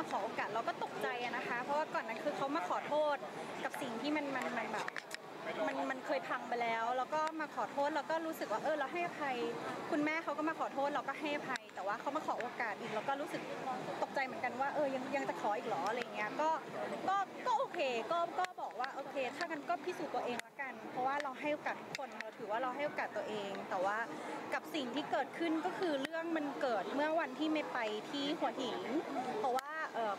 มาขอโอกาสเราก็ตกใจนะคะ เพราะว่าก่อนนั้นคือเขามาขอโทษกับสิ่งที่มันมันมันแบบมันมันเคยพังไปแล้ว แล้วก็มาขอโทษแล้วก็รู้สึกว่าเออเราให้อภัย คุณแม่เขาก็มาขอโทษเราก็ให้อภัย แต่ว่าเขามาขอโอกาสอีกเราก็รู้สึกตกใจเหมือนกันว่าเออยังยังจะขออีกเหรออะไรเงี้ยก็ก็ก็โอเคก็ก็บอกว่าโอเค ถ้างั้นก็พิสูจน์ตัวเองละกัน เพราะว่าเราให้โอกาสทุกคนเราถือว่าเราให้โอกาสตัวเอง แต่ว่ากับสิ่งที่เกิดขึ้นก็คือเรื่องมันเกิดเมื่อวันที่ไม่ไปที่หัวหินเพราะว่า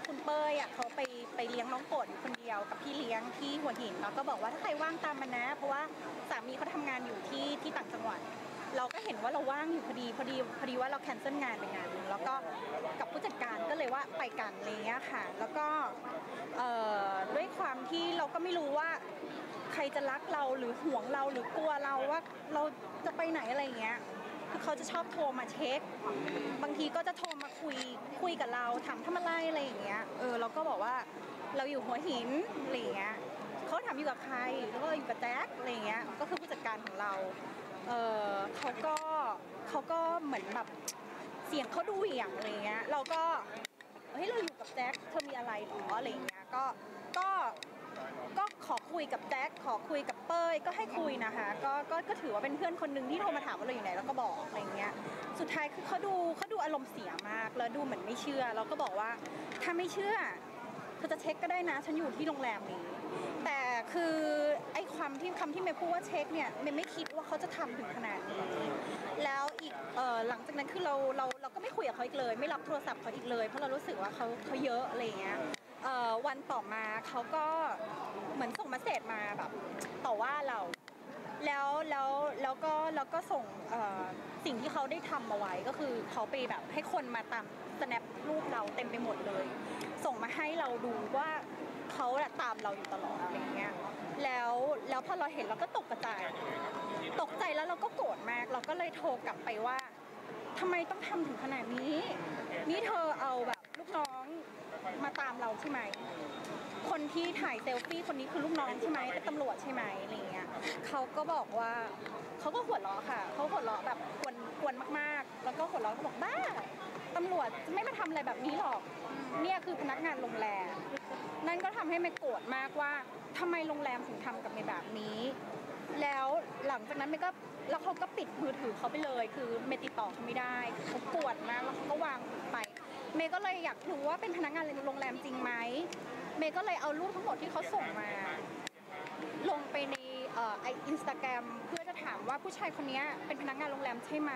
คุณเป้ยอะเขาไปไปเลี้ยงน้องโปรดอยู่คนเดียวกับพี่เลี้ยงที่หัวหินแล้วก็บอกว่าถ้าใครว่างตามมานะ เพราะว่าสามีเขาทำงานอยู่ที่ที่ต่างจังหวัด เราก็เห็นว่าเราว่างอยู่พอดีพอดีพอดีว่าเราแคนเซิลงานไปงานหนึงแล้วก็กับผู้จัดการก็เลยว่าไปกันอะไรเงี้ยค่ะ แล้วก็ด้วยความที่เราก็ไม่รู้ว่าใครจะรักเราหรือห่วงเราหรือกลัวเราว่าเราจะไปไหนอะไรเงี้ย เขาจะชอบโทรมาเช็ค บางทีก็จะโทรมาคุยคุยกับเราถามทำอะไรอะไรอย่างเงี้ยเออเราก็บอกว่าเราอยู่หัวหินอะไรอย่างเงี้ยเขาถามอยู่กับใครแล้วก็อยู่กับแจ็คอะไรอย่างเงี้ยก็คือผู้จัดการของเราเออเขาก็เขาก็เหมือนแบบเสียงเขาดูเหวี่ยงอะไรเงี้ยเราก็เฮ้ยเราอยู่กับแจ็คเธอมีอะไรหรออะไรเงี้ยก็ก็ ก็ขอคุยกับแจ็คขอคุยกับเป้ยก็ให้คุยนะคะก็ก็ก็ถือว่าเป็นเพื่อนคนหนึ่งที่โทรมาถามว่าเราอยู่ไหนแล้วก็บอกอะไรเงี้ยสุดท้ายคือเขาดูเขาดูอารมณ์เสียมาก แล้วดูเหมือนไม่เชื่อเราก็บอกว่าถ้าไม่เชื่อเธอจะเช็คก็ได้นะ ฉันอยู่ที่โรงแรมนี้ แต่คือไอ้ความที่คำที่เมย์พูดว่าเช็คเนี่ยเมย์ไม่คิดว่าเขาจะทำถึงขนาดนี้แล้วอีกเออหลังจากนั้นคือเราเราเราก็ไม่คุยกับเขาอีกเลย ไม่รับโทรศัพท์เขาอีกเลย เพราะเรารู้สึกว่าเขาเขาเยอะอะไรเงี้ย วันต่อมาเขาก็เหมือนส่งมาเสจมาแบบต่อว่าเรา แล้วแล้วแล้วก็แล้วก็ส่งสิ่งที่เขาได้ทำมาไว้ก็คือเขาไปแบบให้คนมาตามสแนปรูปเราเต็มไปหมดเลย ส่งมาให้เราดูว่าเขาตามเราอยู่ตลอดอะไรเงี้ยแล้วแล้วพอเราเห็นเราก็ตกกระจตกใจแล้วเราก็โกรธมาก เราก็เลยโทรกลับไปว่าทำไมต้องทำถึงขนาดนี้ นี่เธอเอาแบบลูกน้อง มาตามเราใช่ไหม คนที่ถ่ายเซลฟี่คนนี้คือลูกน้องใช่ไหมเป็นตำรวจใช่ไหมอะไรเงี้ยเขาก็บอกว่าเขาก็หัวเราะค่ะเขาหัวเราะแบบกวนกวนมากๆ แล้วก็หัวเราะเขาบอกบ้าตำรวจไม่มาทำอะไรแบบนี้หรอก เนี่ยคือพนักงานโรงแรม นั่นก็ทำให้เมย์โกรธมากว่าทำไมโรงแรมถึงทำกับเมย์แบบนี้ แล้วหลังจากนั้นเมย์ก็แล้วเขาก็ปิดมือถือเขาไปเลย คือเมย์ติดต่อเขาไม่ได้เขากวนมากแล้วเขาก็วางไป เมย์ก็เลยอยากรู้ว่าเป็นพนักงานโรงแรมจริงไหมเมย์ก็เลยเอารูปทั้งหมดที่เขาส่งมา ลงไปในไออินสตาแกรมเพื่อจะถามว่าผู้ชายคนนี้เป็นพนักงานโรงแรมใช่ไหม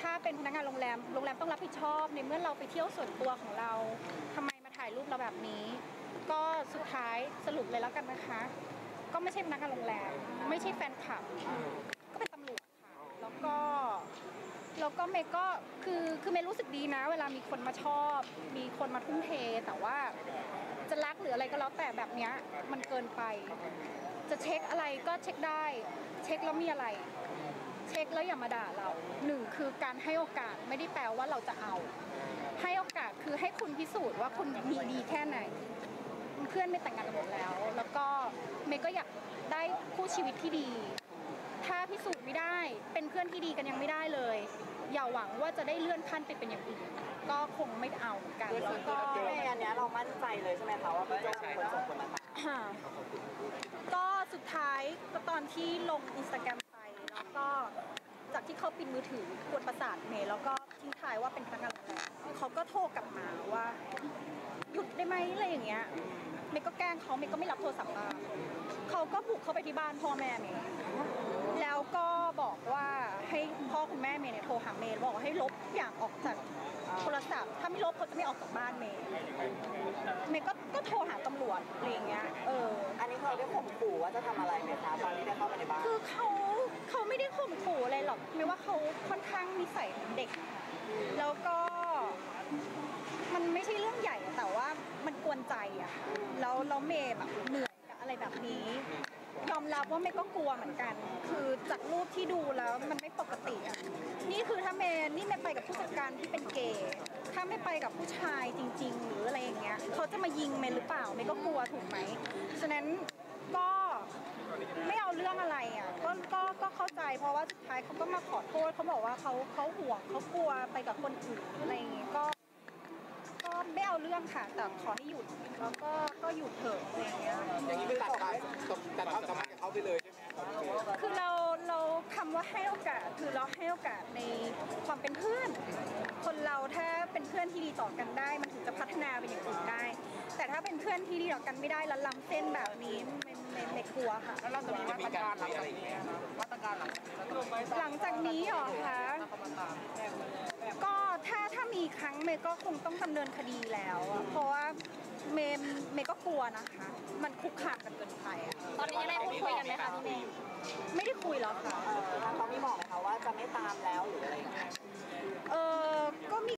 ถ้าเป็นพนักงานโรงแรมโรงแรมต้องรับผิดชอบ ในเมื่อเราไปเที่ยวส่วนตัวของเราทำไมมาถ่ายรูปเราแบบนี้ ก็สุดท้ายสรุปเลยแล้วกันนะคะ ก็ไม่ใช่พนักงานโรงแรม ไม่ใช่แฟนคลับ ก็เป็นตำรวจค่ะ แล้วก็ แล้วก็เมย์ก็คือคือเมย์รู้สึกดีนะ เวลามีคนมาชอบ มีคนมาทุ่มเท แต่ว่าจะรักหรืออะไรก็แล้วแต่แบบเนี้ยมันเกินไป จะเช็คอะไรก็เช็คได้ เช็คแล้วมีอะไร เช็คแล้วอย่ามาด่าเราหนึ่งคือการให้โอกาสไม่ได้แปลว่าเราจะเอา ให้โอกาสคือให้คุณพิสูจน์ว่าคุณมีดีแค่ไหนเพื่อนไม่แต่งงานกันหมดแล้ว แล้วก็เมย์ก็อยากได้คู่ชีวิตที่ดี ถ้าพิสูจน์ไม่ได้ เป็นเพื่อนที่ดีกันยังไม่ได้เลย อย่าหวังว่าจะได้เลื่อนขั้นไปเป็นอย่างอื่นก็คงไม่เอาเหมือนกันแล้วก็พี่เมย์อันเนี้ยเรามั่นใจเลยใช่ไหมคะว่าพี่โจเป็นคนส่งคนมาตามค่ะก็สุดท้ายก็ตอนที่ลงอินสตาแกรมไปแล้วก็จากที่เขาปิดมือถือกวนประสาทเมย์แล้วก็ทิ้งท้ายว่าเป็นพนักงานโรงแรมเขาก็โทรกลับมาว่า หยุดได้ไหมอะไรอย่างเงี้ยเมย์ก็แกล้งเขาเมย์ก็ไม่รับโทรศัพท์มาเขาก็บุกเข้าไปที่บ้านพ่อแม่เมย์แล้วก็บอกว่าให้พ่อ คุณแม่เมย์เนี่ยโทรหาเมย์บอกว่าให้ลบทุกอย่างออกจากโทรศัพท์ ถ้าไม่ลบเขาจะไม่ออกจากบ้านเมย์เมย์ก็ก็โทรหาตำรวจอะไรอย่างเงี้ยเอออันนี้เขาได้ข่มขู่ว่าจะทำอะไรไหมคะตอนที่ได้เข้ามาในบ้านคือเขาเขาไม่ได้ข่มขู่อะไรหรอกไม่ว่าเขาค่อนข้างนิสัยเหมือนเด็ก แล้วก็มันไม่ใช่เรื่องใหญ่อะแต่ว่ามันกวนใจอะแล้วแล้วเมย์แบบเหนื่อยกับอะไรแบบนี้ยอมรับว่าเมย์ก็กลัวเหมือนกัน คือจากรูปที่ดูแล้วมันไม่ปกติอะนี่คือถ้าเมย์นี่เมย์ ไปกับผู้จัดการที่เป็นเกย์ถ้าไม่ไปกับผู้ชายจริง ๆ หรืออะไรอย่างเงี้ยเขาจะมายิงเมย์หรือเปล่าเมย์ก็กลัวถูกไหมฉะนั้นก็ไม่เอาเรื่องอะไรอะก็ก็ก็เข้าใจเพราะว่าสุดท้ายเขาก็มาขอโทษเขาบอกว่าเขาเขาห่วงเขากลัวไปกับคนอื่นอะไรอย่างเงี้ก็ก็ไม่เอาเรื่องค่ะแต่ขอให้หยุดแล้วก็ก็หยุดเถอะอะไรอย่างเงี้ยอย่างนี้คือตัดความตัดความสัมพันธ์กับเขาไปเลยใช่ไหมคือเราเราคำว่าให้โอกาสคือเราให้โอกาสใน เป็นเพื่อน คนเราถ้าเป็นเพื่อนที่ดีต่อกันได้ มันถึงจะพัฒนาเป็นอย่างอื่นได้ แต่ถ้าเป็นเพื่อนที่ดีต่อกันไม่ได้แล้วล้ำเส้นแบบนี้ไม่ไม่ไม่กลัวค่ะ แล้วเราจะมีมาตรการหลังจากนี้นะมาตรการหลังจากนี้เราจะมีหลังจากนี้เหรอคะ ก็ถ้าถ้ามีครั้งเมย์ก็คงต้องดำเนินคดีแล้วอะเพราะว่าเมย์เมย์ก็กลัวนะคะ มันคุกคามกันเกินไปอะตอนนี้ยังได้พูดคุยกันไหมคะพี่เมย์ไม่ได้คุยแล้วค่ะเออทางเขามีบอกไหมคะว่าจะไม่ตามแล้วหรืออะไรอย่างเงี้ย เออก็มี